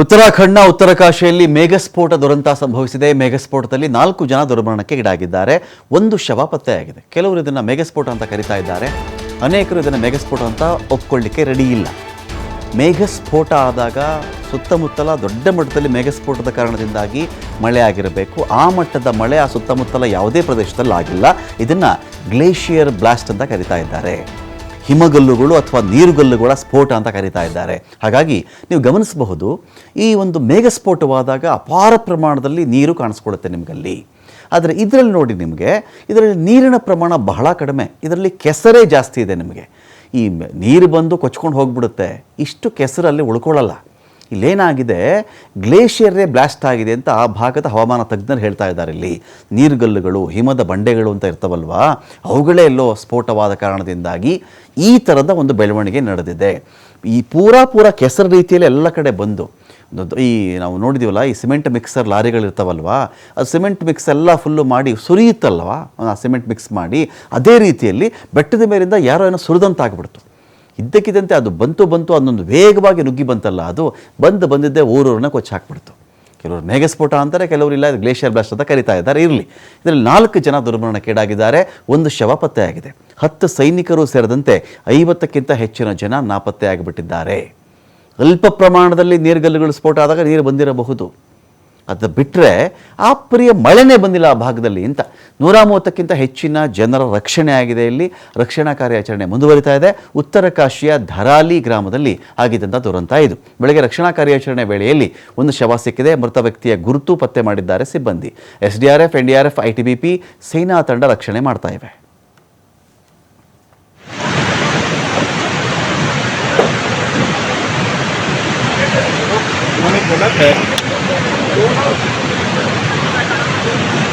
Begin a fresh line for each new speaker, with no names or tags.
ಉತ್ತರಾಖಂಡ್ನ ಉತ್ತರಕಾಶಿಯಲ್ಲಿ ಮೇಘಸ್ಫೋಟ ದುರಂತ ಸಂಭವಿಸಿದೆ. ಮೇಘಸ್ಫೋಟದಲ್ಲಿ ನಾಲ್ಕು ಜನ ದುರ್ಮರಣಕ್ಕೆ ಈಡಾಗಿದ್ದಾರೆ. ಒಂದು ಶವ ಪತ್ತೆಯಾಗಿದೆ. ಕೆಲವರು ಇದನ್ನು ಮೇಘಸ್ಫೋಟ ಅಂತ ಕರೀತಾ ಇದ್ದಾರೆ. ಅನೇಕರು ಇದನ್ನು ಮೇಘಸ್ಫೋಟ ಅಂತ ಒಪ್ಕೊಳ್ಳಿಕ್ಕೆ ರೆಡಿ ಇಲ್ಲ. ಮೇಘಸ್ಫೋಟ ಆದಾಗ ಸುತ್ತಮುತ್ತಲ ದೊಡ್ಡ ಮಟ್ಟದಲ್ಲಿ ಮೇಘಸ್ಫೋಟದ ಕಾರಣದಿಂದಾಗಿ ಮಳೆ ಆಗಿರಬೇಕು. ಆ ಮಟ್ಟದ ಮಳೆ ಆ ಸುತ್ತಮುತ್ತಲ ಯಾವುದೇ ಪ್ರದೇಶದಲ್ಲಿ ಆಗಿಲ್ಲ ಇದನ್ನು ಗ್ಲೇಷಿಯರ್ ಬ್ಲಾಸ್ಟ್ ಅಂತ ಕರಿತಾ ಇದ್ದಾರೆ. ಹಿಮಗಲ್ಲುಗಳು ಅಥವಾ ನೀರುಗಲ್ಲುಗಳ ಸ್ಫೋಟ ಅಂತ ಕರೀತಾ ಇದ್ದಾರೆ. ಹಾಗಾಗಿ ನೀವು ಗಮನಿಸಬಹುದು, ಈ ಒಂದು ಮೇಘಸ್ಫೋಟವಾದಾಗ ಅಪಾರ ಪ್ರಮಾಣದಲ್ಲಿ ನೀರು ಕಾಣಿಸ್ಕೊಳ್ಳುತ್ತೆ ನಿಮಗಲ್ಲಿ. ಆದರೆ ಇದರಲ್ಲಿ ನೋಡಿ ನಿಮಗೆ, ಇದರಲ್ಲಿ ನೀರಿನ ಪ್ರಮಾಣ ಬಹಳ ಕಡಿಮೆ. ಇದರಲ್ಲಿ ಕೆಸರೇ ಜಾಸ್ತಿ ಇದೆ ನಿಮಗೆ. ಈ ನೀರು ಬಂದು ಕೊಚ್ಕೊಂಡು ಹೋಗ್ಬಿಡುತ್ತೆ. ಇಷ್ಟು ಕೆಸರಲ್ಲಿ ಉಳ್ಕೊಳ್ಳಲ್ಲ. ಇಲ್ಲೇನಾಗಿದೆ? ಗ್ಲೇಷಿಯರೇ ಬ್ಲಾಸ್ಟ್ ಆಗಿದೆ ಅಂತ ಆ ಭಾಗದ ಹವಾಮಾನ ತಜ್ಞರು ಹೇಳ್ತಾ ಇದ್ದಾರೆ ಇಲ್ಲಿ. ನೀರುಗಲ್ಲುಗಳು, ಹಿಮದ ಬಂಡೆಗಳು ಅಂತ ಇರ್ತವಲ್ವಾ? ಅವುಗಳೇ ಎಲ್ಲೋ ಸ್ಫೋಟವಾದ ಕಾರಣದಿಂದಾಗಿ ಈ ಥರದ ಒಂದು ಬೆಳವಣಿಗೆ ನಡೆದಿದೆ. ಈ ಪೂರಾ ಪೂರ ಕೆಸರು ರೀತಿಯಲ್ಲಿ ಎಲ್ಲ ಕಡೆ ಬಂದು ಈ ನಾವು ನೋಡಿದೀವಲ್ಲ, ಈ ಸಿಮೆಂಟ್ ಮಿಕ್ಸರ್ ಲಾರಿಗಳಿರ್ತಾವಲ್ವಾ ಅದು ಸಿಮೆಂಟ್ ಮಿಕ್ಸ್ ಎಲ್ಲ ಫುಲ್ಲು ಮಾಡಿ ಸುರಿಯುತ್ತಲ್ವ? ಆ ಸಿಮೆಂಟ್ ಮಿಕ್ಸ್ ಮಾಡಿ ಅದೇ ರೀತಿಯಲ್ಲಿ ಬೆಟ್ಟದ ಮೇಲಿಂದ ಯಾರೋ ಏನೋ ಸುರಿದಂತಾಗ್ಬಿಡ್ತು. ಇದ್ದಕ್ಕಿದ್ದಂತೆ ಅದು ಬಂತು ಬಂತು ಅದೊಂದು ವೇಗವಾಗಿ ನುಗ್ಗಿ ಬಂತಲ್ಲ, ಅದು ಬಂದು ಬಂದಿದ್ದೇ ಊರೂರನ್ನ ಕೊಚ್ಚಿ ಹಾಕ್ಬಿಡ್ತು. ಕೆಲವರು ಮೇಘಸ್ಫೋಟ ಅಂತಾರೆ, ಕೆಲವರು ಇಲ್ಲ ಗ್ಲೇಷಿಯರ್ ಬ್ಲಾಸ್ಟ್ ಅಂತ ಕರಿತಾ ಇದ್ದಾರೆ, ಇರಲಿ. ಇದರಲ್ಲಿ ನಾಲ್ಕು ಜನ ದುರ್ಮರಣಕ್ಕೀಡಾಗಿದ್ದಾರೆ ಒಂದು ಶವ ಪತ್ತೆಯಾಗಿದೆ ಹತ್ತು ಸೈನಿಕರು ಸೇರಿದಂತೆ ಐವತ್ತಕ್ಕಿಂತ ಹೆಚ್ಚಿನ ಜನ ನಾಪತ್ತೆ ಆಗಿಬಿಟ್ಟಿದ್ದಾರೆ ಅಲ್ಪ ಪ್ರಮಾಣದಲ್ಲಿ ನೀರುಗಲ್ಲುಗಳು ಸ್ಫೋಟ ಆದಾಗ ನೀರು ಬಂದಿರಬಹುದು. ಅದು ಬಿಟ್ಟರೆ ಆ ಪ್ರಿಯ ಮಳೆನೇ ಬಂದಿಲ್ಲ ಆ ಭಾಗದಲ್ಲಿ ಅಂತ. ನೂರ ಮೂವತ್ತಕ್ಕಿಂತ ಹೆಚ್ಚಿನ ಜನರ ರಕ್ಷಣೆ ಆಗಿದೆ ಇಲ್ಲಿ. ರಕ್ಷಣಾ ಕಾರ್ಯಾಚರಣೆ ಮುಂದುವರಿತಾ ಇದೆ. ಉತ್ತರ ಕಾಶಿಯ ಧರಾಲಿ ಗ್ರಾಮದಲ್ಲಿ ಆಗಿದ್ದಂಥ ದುರಂತ ಇದು. ಬೆಳಗ್ಗೆ ರಕ್ಷಣಾ ಕಾರ್ಯಾಚರಣೆ ವೇಳೆಯಲ್ಲಿ ಒಂದು ಶವ ಸಿಕ್ಕಿದೆ. ಮೃತ ವ್ಯಕ್ತಿಯ ಗುರುತು ಪತ್ತೆ ಮಾಡಿದ್ದಾರೆ ಸಿಬ್ಬಂದಿ. S D R F, N D R F, I T B P, ಸೇನಾ ತಂಡ ರಕ್ಷಣೆ ಮಾಡ್ತಾ ಇವೆ.
Thank